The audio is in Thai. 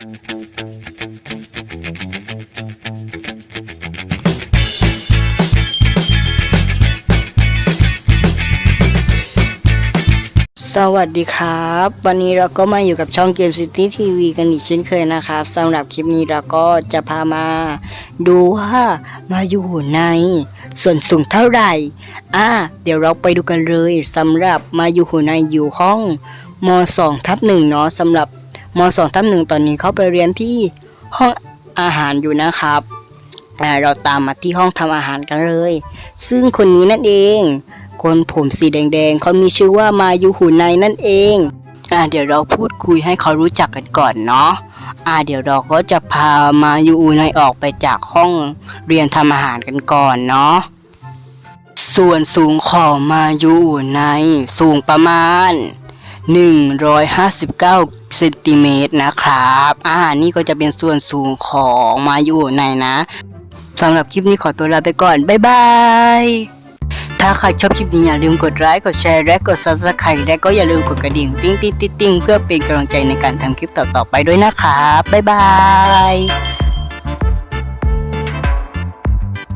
สวัสดีครับ วันนี้เราก็มาอยู่กับช่องเกมซิตี้ทีวีกันอีกเช่นเคยนะครับสำหรับคลิปนี้เราก็จะพามา ดูว่ามาอยู่ในส่วนสูงเท่าไหร่ อ่า เดี๋ยวเราไปดูกันเลยสำหรับมาอยู่ในอยู่ห้องม 2 ทับหนึ่งเนาะสำหรับ ม2ทับหนึ่งตอนนี้เขาไปเรียนที่ห้องอาหารอยู่นะครับเราตามมาที่ห้องทำอาหารกันเลย ซึ่งคนนี้นั่นเอง คนผมสีแดงๆเขามีชื่อว่ามายูหูในนั่นเองอ่าเดี๋ยวเราพูดคุยให้เขารู้จักกันก่อนเนาะอ่าเดี๋ยวเราก็จะพามายูหูในออกไปจากห้องเรียนทำอาหารกันก่อนเนาะส่วนสูงของมายูในสูงประมาณ 159 เซนติเมตรนะครับ อ่า นี่ก็จะเป็นส่วนสูงของมายูในนะสำหรับคลิปนี้ขอตัวลาไปก่อน บ๊ายบาย ถ้าใครชอบคลิปนี้อย่าลืมกดไลค์ กดแชร์ และกด subscribe และก็อย่าลืมกดกระดิ่ง ติ๊งติ้งติ้งติ้งเพื่อเป็นกำลังใจในการทำคลิปต่อๆไปด้วยนะครับ บ๊ายบาย